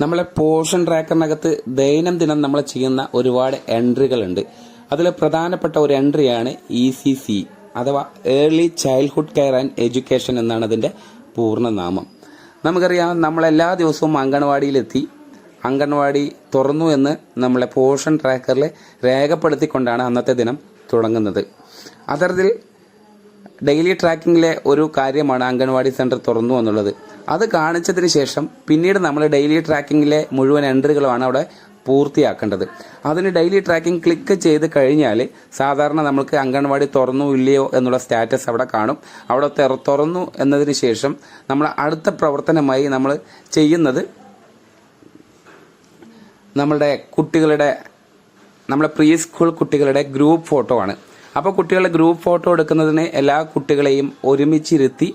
നമ്മളെ പോർഷൻ ട്രാക്കറിനകത്ത് ദൈനംദിനം നമ്മൾ ചെയ്യുന്ന ഒരുപാട് എൻട്രികൾ ഉണ്ട് അതിൽ പ്രധാനപ്പെട്ട ഒരു എൻട്രിയാണ് ഇ സി സി അഥവാ early childhood care and education എന്നാണ് അതിന്റെ പൂർണനാമം നമുക്കറിയാം നമ്മൾ എല്ലാ ദിവസവും അംഗൻവാടിയിലെത്തി അംഗൻവാടി തുറന്നു എന്ന് നമ്മളെ പോർഷൻ ട്രാക്കറിൽ രേഖപ്പെടുത്തിക്കൊണ്ടാണ് അന്നത്തെ ദിനം തുടങ്ങുന്നത്. അത്തരത്തിൽ ഡെയിലി ട്രാക്കിങ്ങിലെ ഒരു കാര്യമാണ് അംഗൻവാടി സെന്റർ തുറന്നു എന്നുള്ളത്. അത് കാണിച്ചതിന് ശേഷം പിന്നീട് നമ്മൾ ഡെയിലി ട്രാക്കിങ്ങിലെ മുഴുവൻ എൻട്രികളുമാണ് അവിടെ പൂർത്തിയാക്കേണ്ടത്. അതിന് ഡെയിലി ട്രാക്കിംഗ് ക്ലിക്ക് ചെയ്ത് കഴിഞ്ഞാൽ സാധാരണ നമ്മൾക്ക് അംഗൻവാടി തുറന്നു ഇല്ലയോ എന്നുള്ള സ്റ്റാറ്റസ് അവിടെ കാണും. അവിടെ തെറ- തുറന്നു എന്നതിന് ശേഷം നമ്മൾ അടുത്ത പ്രവർത്തനമായി നമ്മൾ ചെയ്യുന്നത് നമ്മളുടെ കുട്ടികളുടെ നമ്മുടെ പ്രീ സ്കൂൾ കുട്ടികളുടെ ഗ്രൂപ്പ് ഫോട്ടോ ആണ്. അപ്പോൾ കുട്ടികളുടെ ഗ്രൂപ്പ് ഫോട്ടോ എടുക്കുന്നതിന് എല്ലാ കുട്ടികളെയും ഒരുമിച്ചിരുത്തി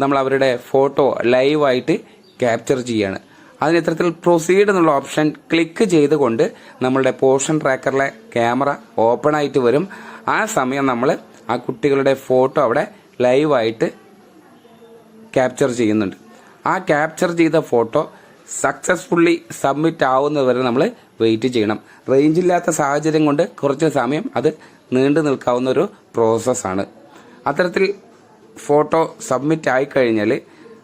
നമ്മൾ അവരുടെ ഫോട്ടോ ലൈവായിട്ട് ക്യാപ്ചർ ചെയ്യാണ്. അതിന് ഇത്തരത്തിൽ പ്രൊസീഡ് എന്നുള്ള ഓപ്ഷൻ ക്ലിക്ക് ചെയ്തുകൊണ്ട് നമ്മളുടെ പോർഷൻ ട്രാക്കറിലെ ക്യാമറ ഓപ്പൺ ആയിട്ട് വരും. ആ സമയം നമ്മൾ ആ കുട്ടികളുടെ ഫോട്ടോ അവിടെ ലൈവായിട്ട് ക്യാപ്ചർ ചെയ്യുന്നുണ്ട്. ആ ക്യാപ്ചർ ചെയ്ത ഫോട്ടോ സക്സസ്ഫുള്ളി സബ്മിറ്റ് ആവുന്നതുവരെ നമ്മൾ വെയിറ്റ് ചെയ്യണം. റേഞ്ച് ഇല്ലാത്ത സാഹചര്യം കൊണ്ട് കുറച്ച് സമയം അത് നീണ്ടു നിൽക്കാവുന്ന ഒരു പ്രോസസ്സാണ്. അത്തരത്തിൽ ഫോട്ടോ സബ്മിറ്റ് ആയി കഴിഞ്ഞാൽ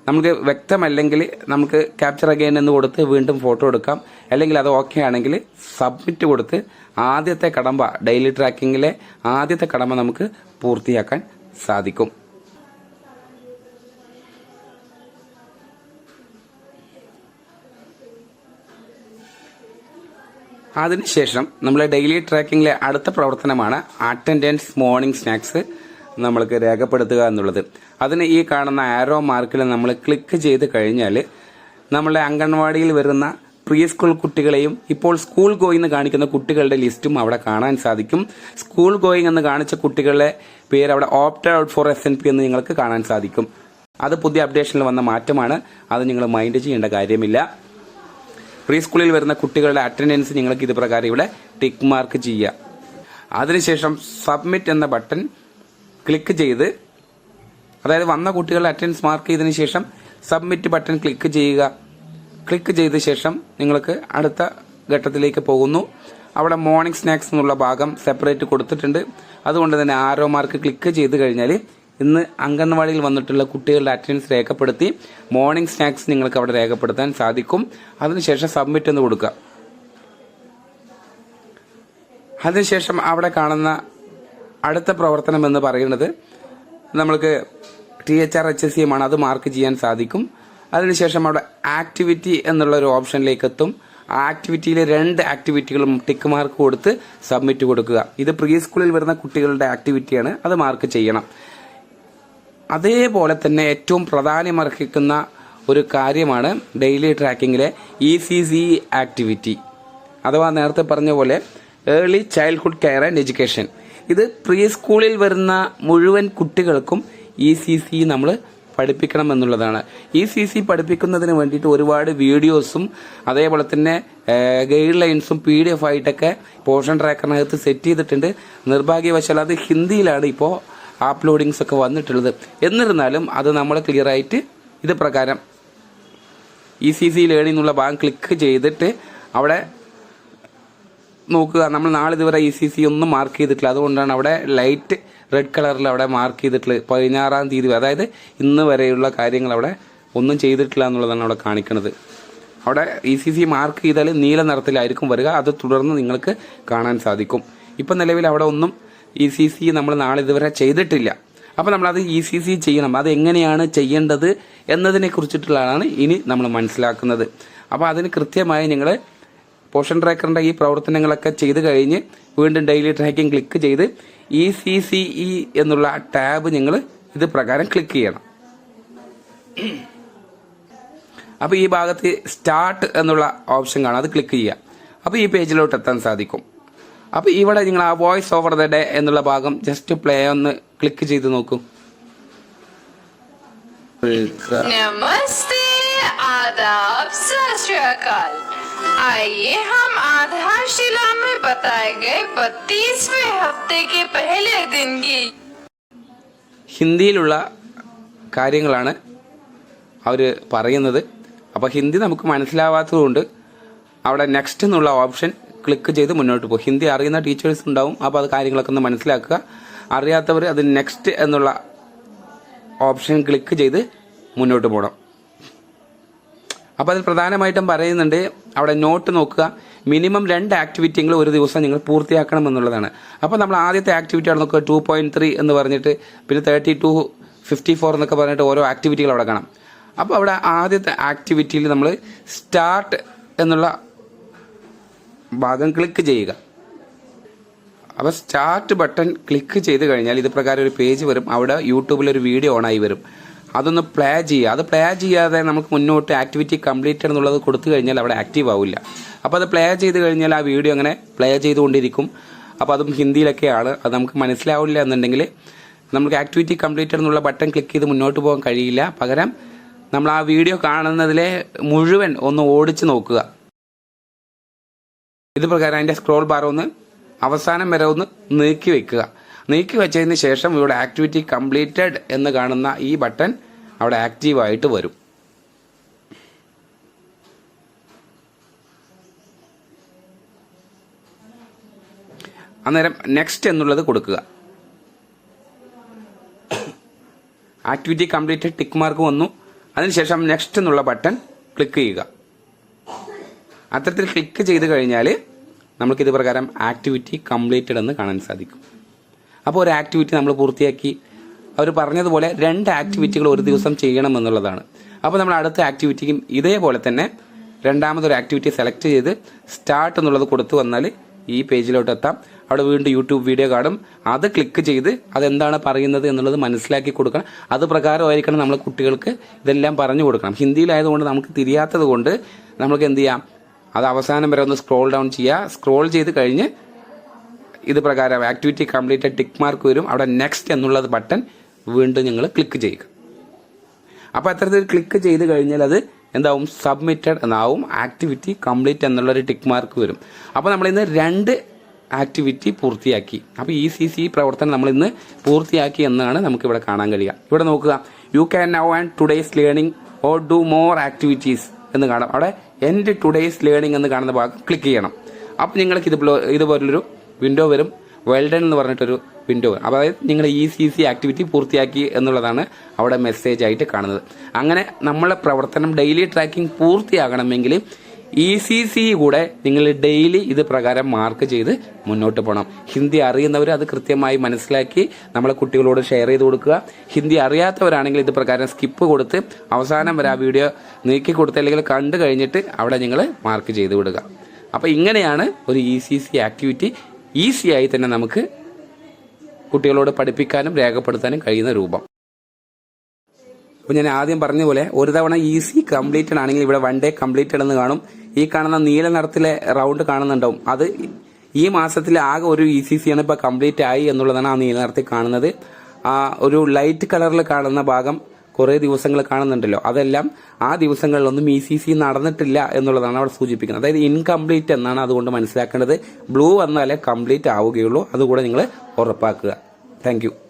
നമുക്ക് വ്യക്തമല്ലെങ്കിൽ നമുക്ക് ക്യാപ്ചർ അഗൈൻ എന്ന് കൊടുത്ത് വീണ്ടും ഫോട്ടോ എടുക്കാം. അല്ലെങ്കിൽ അത് ഓക്കെ ആണെങ്കിൽ സബ്മിറ്റ് കൊടുത്ത് ആദ്യത്തെ കടമ്പ ഡെയിലി ട്രാക്കിങ്ങിലെ ആദ്യത്തെ കടമ്പ നമുക്ക് പൂർത്തിയാക്കാൻ സാധിക്കും. അതിനുശേഷം നമ്മൾ ഡെയിലി ട്രാക്കിങ്ങിലെ അടുത്ത പ്രവർത്തനമാണ് അറ്റൻഡൻസ് മോർണിംഗ് സ്നാക്സ് നമ്മൾക്ക് രേഖപ്പെടുത്തുക എന്നുള്ളത്. അതിന് ഈ കാണുന്ന ആരോ മാർക്കിൽ നമ്മൾ ക്ലിക്ക് ചെയ്ത് കഴിഞ്ഞാൽ നമ്മളെ അംഗൻവാടിയിൽ വരുന്ന പ്രീ സ്കൂൾ കുട്ടികളെയും ഇപ്പോൾ സ്കൂൾ ഗോയിങ് കാണിക്കുന്ന കുട്ടികളുടെ ലിസ്റ്റും അവിടെ കാണാൻ സാധിക്കും. സ്കൂൾ ഗോയിങ് എന്ന് കാണിച്ച കുട്ടികളുടെ പേര് അവിടെ opt out for S N P എന്ന് നിങ്ങൾക്ക് കാണാൻ സാധിക്കും. അത് പുതിയ അപ്ഡേഷനിൽ വന്ന മാറ്റമാണ്. അത് നിങ്ങൾ മൈൻഡ് ചെയ്യേണ്ട കാര്യമില്ല. പ്രീ സ്കൂളിൽ വരുന്ന കുട്ടികളുടെ അറ്റൻഡൻസ് നിങ്ങൾക്ക് ഇത് പ്രകാരം ഇവിടെ ടിക്ക് മാർക്ക് ചെയ്യുക. അതിനുശേഷം സബ്മിറ്റ് എന്ന ബട്ടൺ ക്ലിക്ക് ചെയ്ത് അതായത് വന്ന കുട്ടികളുടെ അറ്റൻഡൻസ് മാർക്ക് ചെയ്തതിന് ശേഷം സബ്മിറ്റ് ബട്ടൺ ക്ലിക്ക് ചെയ്യുക. ക്ലിക്ക് ചെയ്ത ശേഷം നിങ്ങൾക്ക് അടുത്ത ഘട്ടത്തിലേക്ക് പോകുന്നു. അവിടെ മോർണിംഗ് സ്നാക്സ് എന്നുള്ള ഭാഗം സെപ്പറേറ്റ് കൊടുത്തിട്ടുണ്ട്. അതുകൊണ്ട് തന്നെ ആരോ മാർക്ക് ക്ലിക്ക് ചെയ്ത് കഴിഞ്ഞാൽ ഇന്ന് അംഗൻവാടിയിൽ വന്നിട്ടുള്ള കുട്ടികളുടെ അറ്റൻഡൻസ് രേഖപ്പെടുത്തി മോർണിംഗ് സ്നാക്സ് നിങ്ങൾക്ക് അവിടെ രേഖപ്പെടുത്താൻ സാധിക്കും. അതിനുശേഷം സബ്മിറ്റ് എന്ന് കൊടുക്കുക. അതിനുശേഷം അവിടെ കാണുന്ന അടുത്ത പ്രവർത്തനം എന്ന് പറയുന്നത് നമ്മൾക്ക് T H R H S C എമാണ് അത് മാർക്ക് ചെയ്യാൻ സാധിക്കും. അതിനുശേഷം അവിടെ ആക്ടിവിറ്റി എന്നുള്ള ഒരു ഓപ്ഷനിലേക്ക് എത്തും. ആ ആക്ടിവിറ്റിയിൽ രണ്ട് ആക്ടിവിറ്റികളും ടിക്ക് മാർക്ക് കൊടുത്ത് സബ്മിറ്റ് കൊടുക്കുക. ഇത് പ്രീ സ്കൂളിൽ വരുന്ന കുട്ടികളുടെ ആക്ടിവിറ്റിയാണ് അത് മാർക്ക് ചെയ്യണം. അതേപോലെ തന്നെ ഏറ്റവും പ്രാധാന്യമർഹിക്കുന്ന ഒരു കാര്യമാണ് ഡെയിലി ട്രാക്കിങ്ങിലെ ഇ സി സി ആക്ടിവിറ്റി അഥവാ നേരത്തെ പറഞ്ഞ പോലെ early childhood care and education ഇത് പ്രീ സ്കൂളിൽ വരുന്ന മുഴുവൻ കുട്ടികൾക്കും ഇ സി സി നമ്മൾ പഠിപ്പിക്കണം എന്നുള്ളതാണ്. ഇ സി സി പഠിപ്പിക്കുന്നതിന് വേണ്ടിയിട്ട് ഒരുപാട് വീഡിയോസും അതേപോലെ തന്നെ ഗൈഡ് ലൈൻസും പി ഡി എഫ് ആയിട്ടൊക്കെ പോർഷൻ ട്രാക്കറിനകത്ത് സെറ്റ് ചെയ്തിട്ടുണ്ട്. നിർഭാഗ്യവശാൽ അത് ഹിന്ദിയിലാണ് ഇപ്പോൾ അപ്ലോഡിങ്സ് ഒക്കെ വന്നിട്ടുള്ളത്. എന്നിരുന്നാലും അത് നമ്മൾ ക്ലിയർ ആയിട്ട് ഇത് പ്രകാരം ഇ സി സി ലേണിംഗ് എന്നുള്ള ഭാഗം ക്ലിക്ക് ചെയ്തിട്ട് അവിടെ നോക്കുക. നമ്മൾ നാളെ ഇതുവരെ ഇ സി സി ഒന്നും മാർക്ക് ചെയ്തിട്ടില്ല. അതുകൊണ്ടാണ് അവിടെ ലൈറ്റ് റെഡ് കളറിൽ അവിടെ മാർക്ക് ചെയ്തിട്ടുള്ളത്. പതിനാറാം തീയതി അതായത് ഇന്ന് വരെയുള്ള കാര്യങ്ങൾ അവിടെ ഒന്നും ചെയ്തിട്ടില്ല എന്നുള്ളതാണ് അവിടെ കാണിക്കുന്നത് അവിടെ ഇ സി സി മാർക്ക് ചെയ്താൽ നീല നിറത്തിലായിരിക്കും വരിക. അത് തുടർന്ന് നിങ്ങൾക്ക് കാണാൻ സാധിക്കും. ഇപ്പം നിലവിൽ അവിടെ ഒന്നും ഇ സി സി നമ്മൾ നാളെ ഇതുവരെ ചെയ്തിട്ടില്ല. അപ്പോൾ നമ്മളത് ഇ സി സി ചെയ്യണം. അത് എങ്ങനെയാണ് ചെയ്യേണ്ടത് എന്നതിനെ കുറിച്ചിട്ടുള്ളതാണ് ഇനി നമ്മൾ മനസ്സിലാക്കുന്നത്. അപ്പോൾ അതിന് കൃത്യമായി നിങ്ങൾ പോഷൻ ട്രാക്കറിന്റെ ഈ പ്രവർത്തനങ്ങളൊക്കെ ചെയ്ത് കഴിഞ്ഞ് വീണ്ടും ഡെയിലി ട്രാക്കിംഗ് ക്ലിക്ക് ചെയ്ത് ഇ സി സി ഇ എന്നുള്ള ടാബ് നിങ്ങൾ ഇത് പ്രകാരം ക്ലിക്ക് ചെയ്യണം. അപ്പോൾ ഈ ഭാഗത്ത് സ്റ്റാർട്ട് എന്നുള്ള ഓപ്ഷൻ കാണാം. അത് ക്ലിക്ക് ചെയ്യുക. അപ്പോൾ ഈ പേജിലോട്ട് എത്താൻ സാധിക്കും. അപ്പോൾ ഇവിടെ നിങ്ങൾ ആ വോയിസ് ഓവർ ദ ഡേ എന്നുള്ള ഭാഗം ജസ്റ്റ് പ്ലേ ഒന്ന് ക്ലിക്ക് ചെയ്ത് നോക്കൂ. നമസ്തേ ആദാബ് സത് आइए हम आधारशिला में बताए गए बत्तीसवें हफ्ते के पहले दिन की ഹിന്ദിയിലുള്ള കാര്യങ്ങളാണ് അവർ പറയുന്നത് അപ്പോൾ അപ്പോൾ ഹിന്ദി നമുക്ക് മനസ്സിലാവാത്തതുകൊണ്ട് അവിടെ നെക്സ്റ്റ് എന്നുള്ള ഓപ്ഷൻ ക്ലിക്ക് ചെയ്ത് മുന്നോട്ട് പോകും ഹിന്ദി അറിയുന്ന ടീച്ചേഴ്സ് ഉണ്ടാവും അപ്പോൾ അത് കാര്യങ്ങളൊക്കെ ഒന്ന് മനസ്സിലാക്കുക അറിയാത്തവർ അത് നെക്സ്റ്റ് എന്നുള്ള ഓപ്ഷൻ ക്ലിക്ക് ചെയ്ത് മുന്നോട്ട് പോകണം അപ്പോൾ അതിൽ പ്രധാനമായിട്ടും പറയുന്നുണ്ട് അവിടെ നോട്ട് നോക്കുക. മിനിമം രണ്ട് ആക്ടിവിറ്റികൾ ഒരു ദിവസം നിങ്ങൾ പൂർത്തിയാക്കണം എന്നുള്ളതാണ്. അപ്പോൾ നമ്മൾ ആദ്യത്തെ ആക്ടിവിറ്റി അവിടെ നോക്കുക ടു പോയിന്റ് ത്രീ എന്ന് പറഞ്ഞിട്ട് പിന്നെ തേർട്ടി ടു ഫിഫ്റ്റി ഫോർ എന്നൊക്കെ പറഞ്ഞിട്ട് ഓരോ ആക്ടിവിറ്റികൾ അവിടെ കാണാം. അപ്പോൾ അവിടെ ആദ്യത്തെ ആക്ടിവിറ്റിയിൽ നമ്മൾ സ്റ്റാർട്ട് എന്നുള്ള ഭാഗം ക്ലിക്ക് ചെയ്യുക. അപ്പോൾ സ്റ്റാർട്ട് ബട്ടൺ ക്ലിക്ക് ചെയ്ത് കഴിഞ്ഞാൽ ഇത് പ്രകാരം ഒരു പേജ് വരും. അവിടെ യൂട്യൂബിൽ ഒരു വീഡിയോ ഓണായി വരും. അതൊന്ന് പ്ലേ ചെയ്യുക. അത് പ്ലേ ചെയ്യാതെ നമുക്ക് മുന്നോട്ട് ആക്ടിവിറ്റി കംപ്ലീറ്റ് എന്നുള്ളത് കൊടുത്തു കഴിഞ്ഞാൽ അവിടെ ആക്റ്റീവ് ആവില്ല. അപ്പോൾ അത് പ്ലേ ചെയ്ത് കഴിഞ്ഞാൽ ആ വീഡിയോ അങ്ങനെ പ്ലേ ചെയ്തുകൊണ്ടിരിക്കും. അപ്പോൾ അതും ഹിന്ദിയിലൊക്കെയാണ്. അത് നമുക്ക് മനസ്സിലാവില്ല എന്നുണ്ടെങ്കിൽ നമുക്ക് ആക്ടിവിറ്റി കംപ്ലീറ്റ് എന്നുള്ള ബട്ടൺ ക്ലിക്ക് ചെയ്ത് മുന്നോട്ട് പോകാൻ കഴിയില്ല. പകരം നമ്മൾ ആ വീഡിയോ കാണുന്നതിലെ മുഴുവൻ ഒന്ന് ഓടിച്ച് നോക്കുക. ഇത് പ്രകാരം അതിന്റെ സ്ക്രോൾ ബാർ ഒന്ന് അവസാനം വരെ ഒന്ന് നീക്കി വെക്കുക. നീക്കി വെച്ചതിന് ശേഷം ഇവിടെ ആക്ടിവിറ്റി കംപ്ലീറ്റഡ് എന്ന് കാണുന്ന ഈ ബട്ടൺ അവിടെ ആക്റ്റീവായിട്ട് വരും. അന്നേരം നെക്സ്റ്റ് എന്നുള്ളത് കൊടുക്കുക. ആക്ടിവിറ്റി കംപ്ലീറ്റഡ് ടിക്ക് മാർക്ക് വന്നു. അതിനുശേഷം നെക്സ്റ്റ് എന്നുള്ള ബട്ടൺ ക്ലിക്ക് ചെയ്യുക. അത്തരത്തിൽ ക്ലിക്ക് ചെയ്ത് കഴിഞ്ഞാൽ നമുക്കിത് പ്രകാരം ആക്ടിവിറ്റി കംപ്ലീറ്റഡ് എന്ന് കാണാൻ സാധിക്കും. അപ്പോൾ ഒരു ആക്ടിവിറ്റി നമ്മൾ പൂർത്തിയാക്കി. അവർ പറഞ്ഞതുപോലെ രണ്ട് ആക്ടിവിറ്റികൾ ഒരു ദിവസം ചെയ്യണം എന്നുള്ളതാണ് അപ്പോൾ നമ്മൾ അടുത്ത ആക്ടിവിറ്റിക്കും ഇതേപോലെ തന്നെ രണ്ടാമതൊരു ആക്ടിവിറ്റി സെലക്ട് ചെയ്ത് സ്റ്റാർട്ട് എന്നുള്ളത് കൊടുത്തു വന്നാൽ ഈ പേജിലോട്ട് എത്താം. അവിടെ വീണ്ടും യൂട്യൂബ് വീഡിയോ കാണും. അത് ക്ലിക്ക് ചെയ്ത് അതെന്താണ് പറയുന്നത് എന്നുള്ളത് മനസ്സിലാക്കി കൊടുക്കണം. അത് പ്രകാരമായിരിക്കണം നമ്മൾ കുട്ടികൾക്ക് ഇതെല്ലാം പറഞ്ഞു കൊടുക്കണം. ഹിന്ദിയിലായതുകൊണ്ട് നമുക്ക് തിരിയാത്തത് കൊണ്ട് നമുക്ക് എന്ത് ചെയ്യാം? അത് അവസാനം വരെ ഒന്ന് സ്ക്രോൾ ഡൗൺ ചെയ്യുക. സ്ക്രോൾ ചെയ്ത് കഴിഞ്ഞ് ഇത് പ്രകാരം ആക്ടിവിറ്റി കംപ്ലീറ്റഡ് ടിക്ക് മാർക്ക് വരും. അവിടെ നെക്സ്റ്റ് എന്നുള്ളത് ബട്ടൺ വീണ്ടും നിങ്ങൾ ക്ലിക്ക് ചെയ്യുക. അപ്പോൾ അത്തരത്തിൽ ക്ലിക്ക് ചെയ്ത് കഴിഞ്ഞാൽ അത് എന്താവും? സബ്മിറ്റഡ് എന്നാവും. ആക്ടിവിറ്റി കംപ്ലീറ്റ് എന്നുള്ളൊരു ടിക്ക് മാർക്ക് വരും. അപ്പോൾ നമ്മൾ ഇന്ന് രണ്ട് ആക്ടിവിറ്റി പൂർത്തിയാക്കി. അപ്പോൾ ഈ സി സി പ്രവർത്തനം നമ്മൾ ഇന്ന് പൂർത്തിയാക്കി എന്നാണ് നമുക്ക് ഇവിടെ കാണാൻ കഴിയുക. ഇവിടെ നോക്കുക. You can now and today's learning or do more activities എന്ന് കാണാം. അവിടെ എന്റെ ടുഡേയ്സ് ലേണിംഗ് എന്ന് കാണുന്ന ഭാഗം ക്ലിക്ക് ചെയ്യണം. അപ്പോൾ നിങ്ങൾക്ക് ഇതുപോലെ ഇതുപോലൊരു വിൻഡോ വരും. വെൽഡൺ എന്ന് പറഞ്ഞിട്ടൊരു വിൻഡോ വരും. അപ്പോൾ അതായത് നിങ്ങൾ ഈ സി സി ആക്ടിവിറ്റി പൂർത്തിയാക്കി എന്നുള്ളതാണ് അവിടെ മെസ്സേജ് ആയിട്ട് കാണുന്നത്. അങ്ങനെ നമ്മളെ പ്രവർത്തനം ഡെയിലി ട്രാക്കിംഗ് പൂർത്തിയാകണമെങ്കിൽ ഇ സി സി കൂടെ നിങ്ങൾ ഡെയിലി ഇത് പ്രകാരം മാർക്ക് ചെയ്ത് മുന്നോട്ട് പോകണം ഹിന്ദി അറിയുന്നവർ അത് കൃത്യമായി മനസ്സിലാക്കി നമ്മളെ കുട്ടികളോട് ഷെയർ ചെയ്ത് കൊടുക്കുക. ഹിന്ദി അറിയാത്തവരാണെങ്കിൽ ഇത് പ്രകാരം സ്കിപ്പ് കൊടുത്ത് അവസാനം വരെ ആ വീഡിയോ നീക്കി കൊടുത്ത് അല്ലെങ്കിൽ കണ്ടു കഴിഞ്ഞിട്ട് അവിടെ നിങ്ങൾ മാർക്ക് ചെയ്ത് വിടുക. അപ്പോൾ ഇങ്ങനെയാണ് ഒരു ഇ സി സി ആക്ടിവിറ്റി ഈസിയായി തന്നെ നമുക്ക് കുട്ടികളോട് പഠിപ്പിക്കാനും രേഖപ്പെടുത്താനും കഴിയുന്ന രൂപം. അപ്പോൾ ഞാൻ ആദ്യം പറഞ്ഞ പോലെ ഒരു തവണ ഈസി കംപ്ലീറ്റഡ് ആണെങ്കിൽ ഇവിടെ വൺ ഡേ കംപ്ലീറ്റഡ് എന്ന് കാണും. ഈ കാണുന്ന നീല നിറത്തിലെ റൗണ്ട് കാണുന്നുണ്ടാവും. അത് ഈ മാസത്തിലെ ആകെ ഒരു ഇ സി സി ആണ് ഇപ്പോൾ കംപ്ലീറ്റ് ആയി എന്നുള്ളതാണ് ആ നീല നിറത്തിൽ കാണുന്നത്. ആ ഒരു ലൈറ്റ് കളറിൽ കാണുന്ന ഭാഗം കുറേ ദിവസങ്ങൾ കാണുന്നുണ്ടല്ലോ. അതെല്ലാം ആ ദിവസങ്ങളിലൊന്നും ഇ സി സി നടന്നിട്ടില്ല എന്നുള്ളതാണ് അവിടെ സൂചിപ്പിക്കുന്നത്. അതായത് ഇൻകംപ്ലീറ്റ് എന്നാണ് അതുകൊണ്ട് മനസ്സിലാക്കേണ്ടത്. ബ്ലൂ വന്നാലേ കംപ്ലീറ്റ് ആവുകയുള്ളൂ. അതുകൂടെ നിങ്ങൾ ഉറപ്പാക്കുക. താങ്ക്